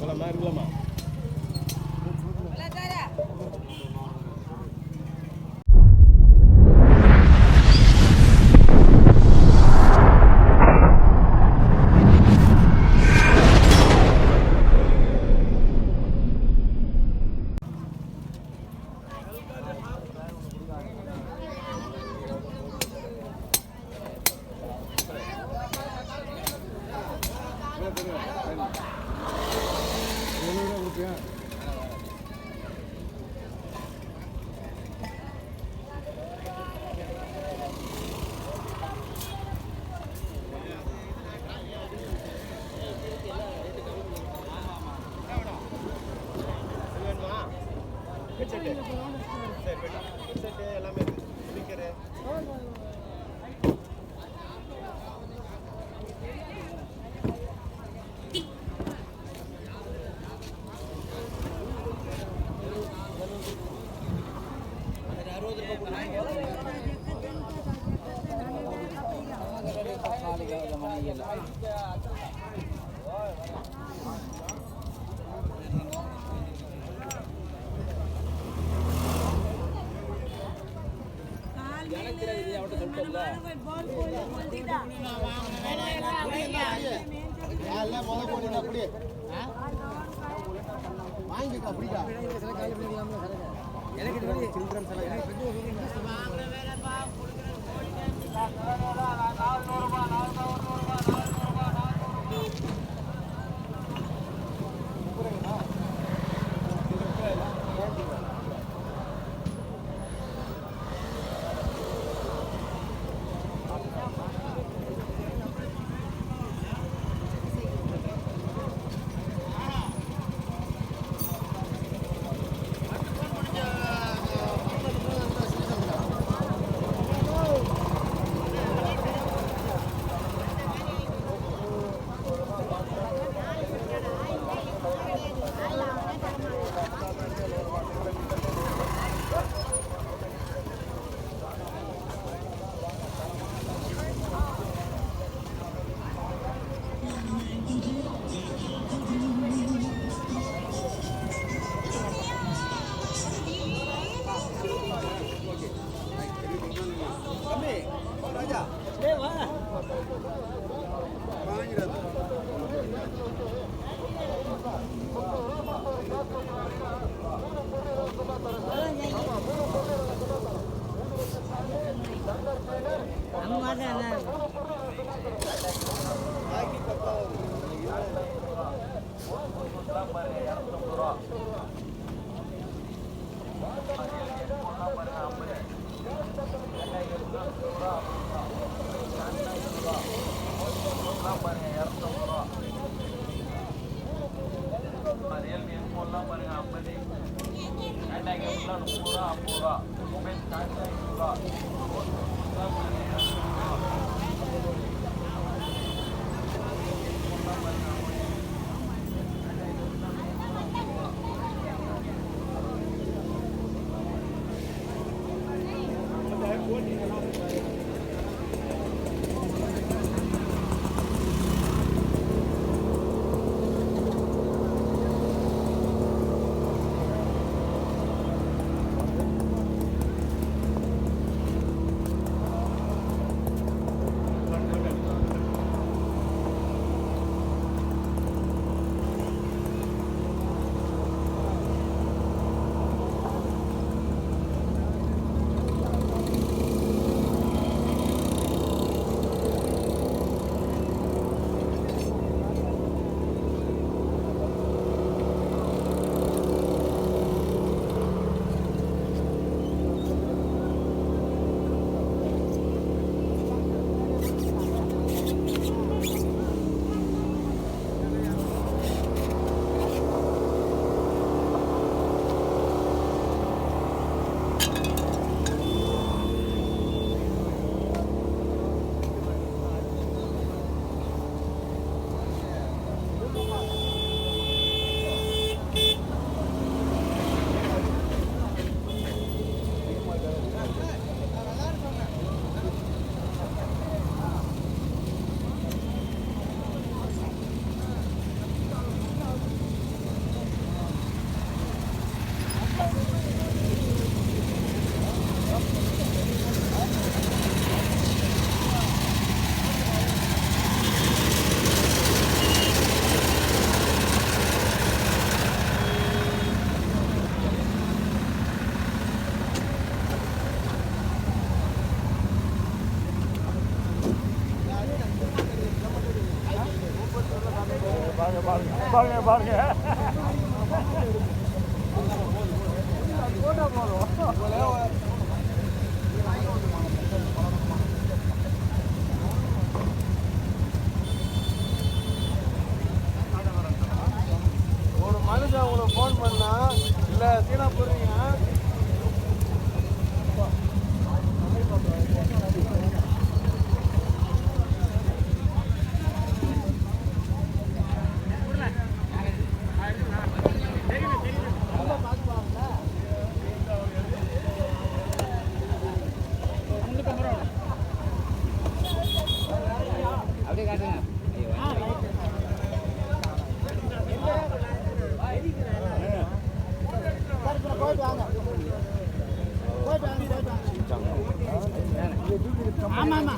Olá, Mario Lamar. வாங்கிக்கா அப்படிக்கா எனக்கு children's எல்லாம் 南瓜在那 பாருங்க பாருங்க பாருங்க பாருங்க ஒரு மனுஷன் உங்களுக்கு ஃபோன் பண்ணா இல்லை சீனா போடுறீங்க? ஆமா ஆமா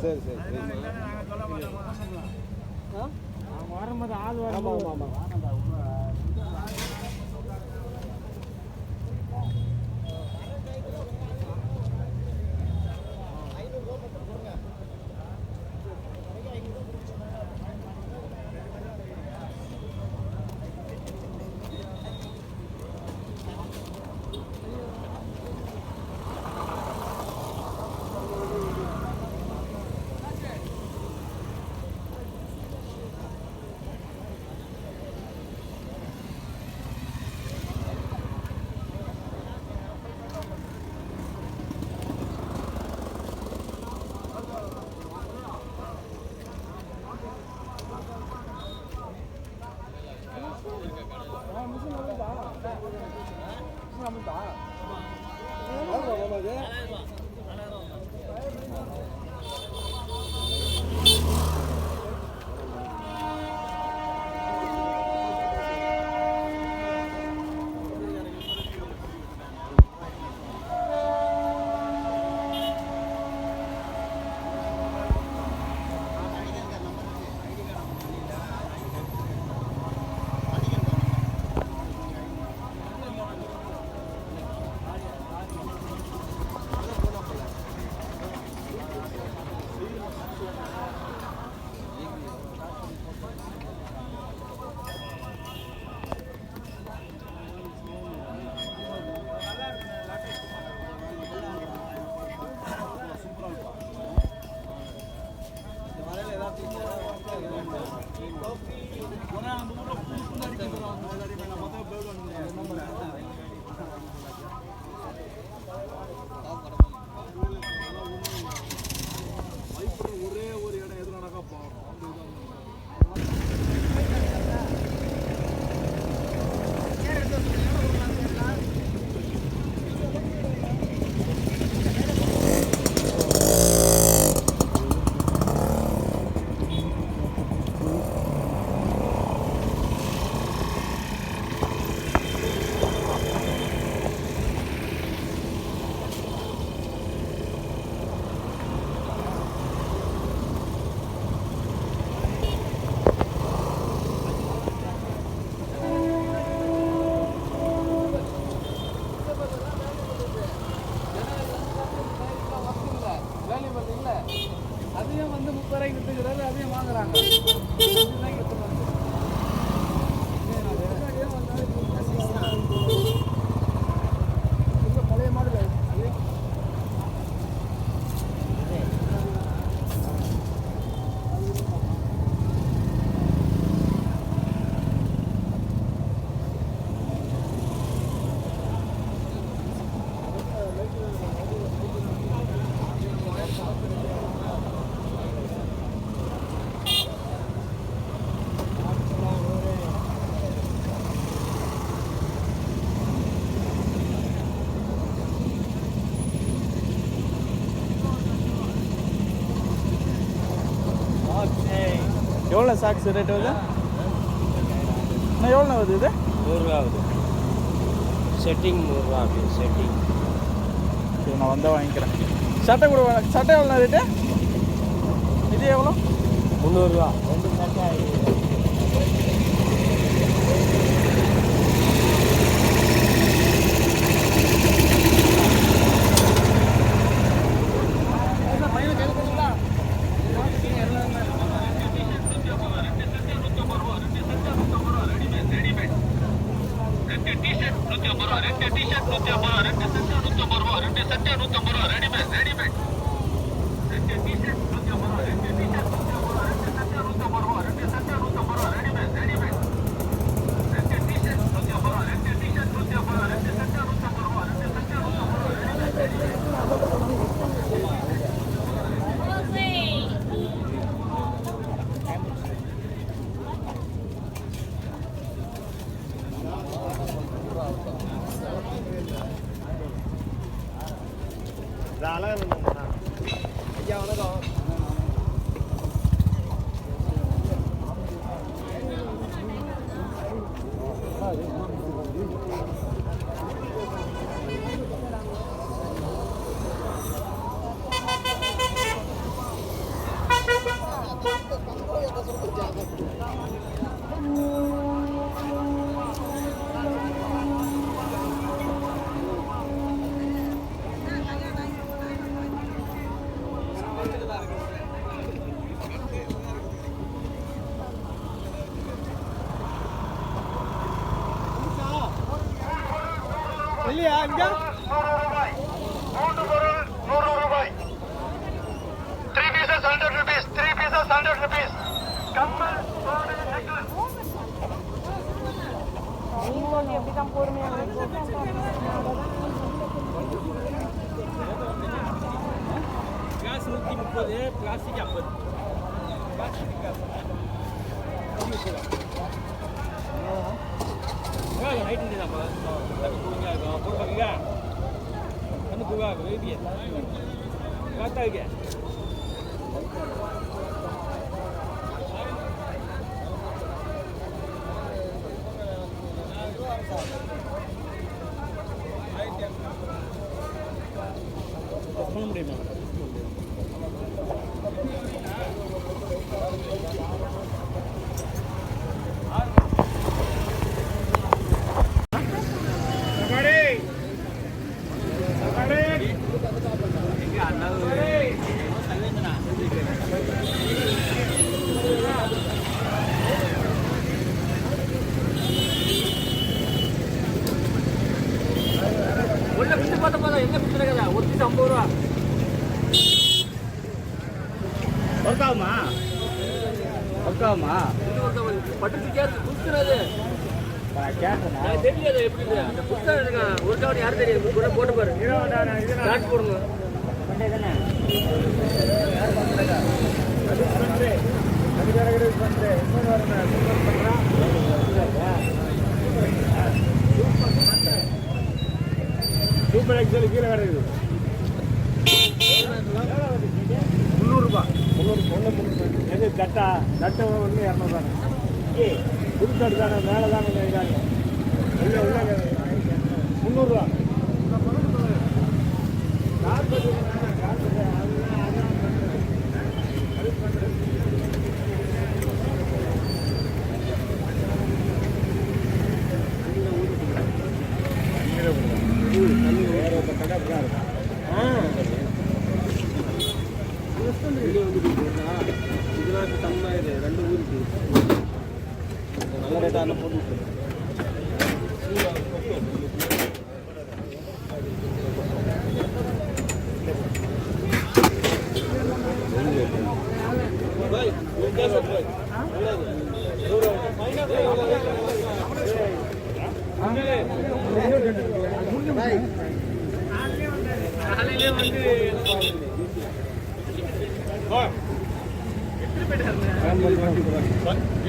மெயின் சரி சரி. வரும்போது ஆள் ஆமா. எவ்வளோ சாக்ஸ் ரேட் வருது? நான் எவ்வளோ வருது இது? நூறுரூவா ஆகுது. செட்டிங் நூறுரூவா அப்படி செட்டிங் சரி நான் வந்தால் வாங்கிக்கிறேன். சட்டை கூட வேணும். சட்டை எவ்வளோ ரேட்டு இது எவ்வளோ? முந்நூறுரூவா. ரெண்டு சட்டை இது அழகா 거든 플라스틱이 안 거든 플라스틱이니까 그거 하나 해준 데나 봐 나도 보이냐 이거 어, 보러 가기가. 나도 보러 가고 여기에. 왔다 여기. கவனம் யாரும் தெரியாது கூட போட்டு பாரு. ஸ்டார்ட் போடுங்க. சூப்பர் எக்ஸல் கீழே கிடக்குது. முந்நூறுரூபா முந்நூறு ஒன்று முந்நூறு. எது கட்டா கட்டை ஒன்று இரநூறுவா புது கட்டு தானே மேலே தானே உள்ள உள்ள முந்நூறுரூவா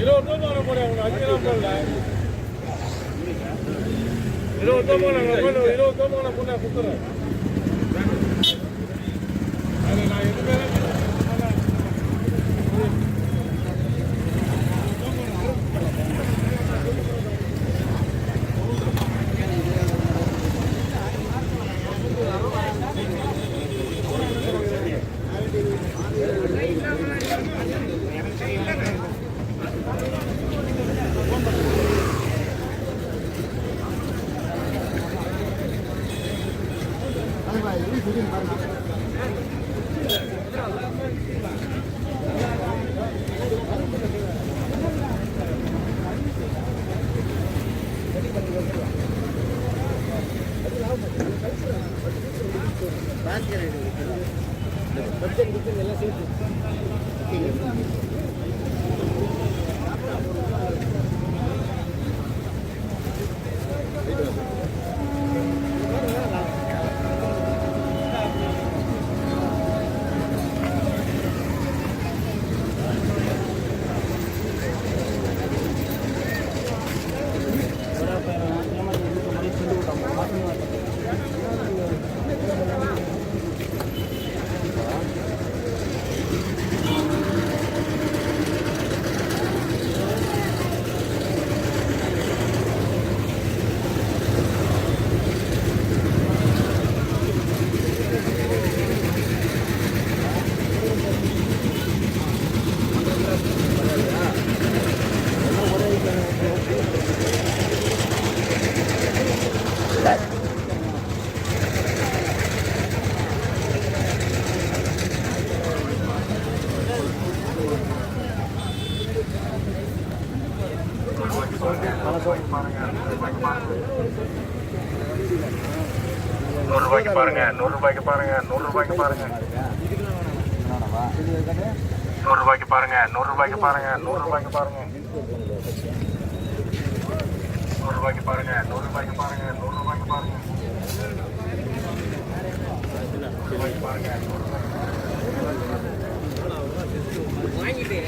இருபது ரூபா போட முடியும் அஞ்சு ரூபா போடல இருபது கொடுத்துறேன் எல்லாம் சேர்த்து. ரூபாய்க்கு பாருங்க நூறு ரூபாய்க்கு பாருங்க. நூறு ரூபாய்க்கு பாருங்க நூறு ரூபாய்க்கு பாருங்க. நூறு ரூபாய்க்கு பாருங்க நூறு ரூபாய்க்கு பாருங்க நூறு ரூபாய்க்கு பாருங்க. நூறு ரூபாய்க்கு பாருங்க நூறு ரூபாய்க்கு பாருங்க. வாங்கிட்டு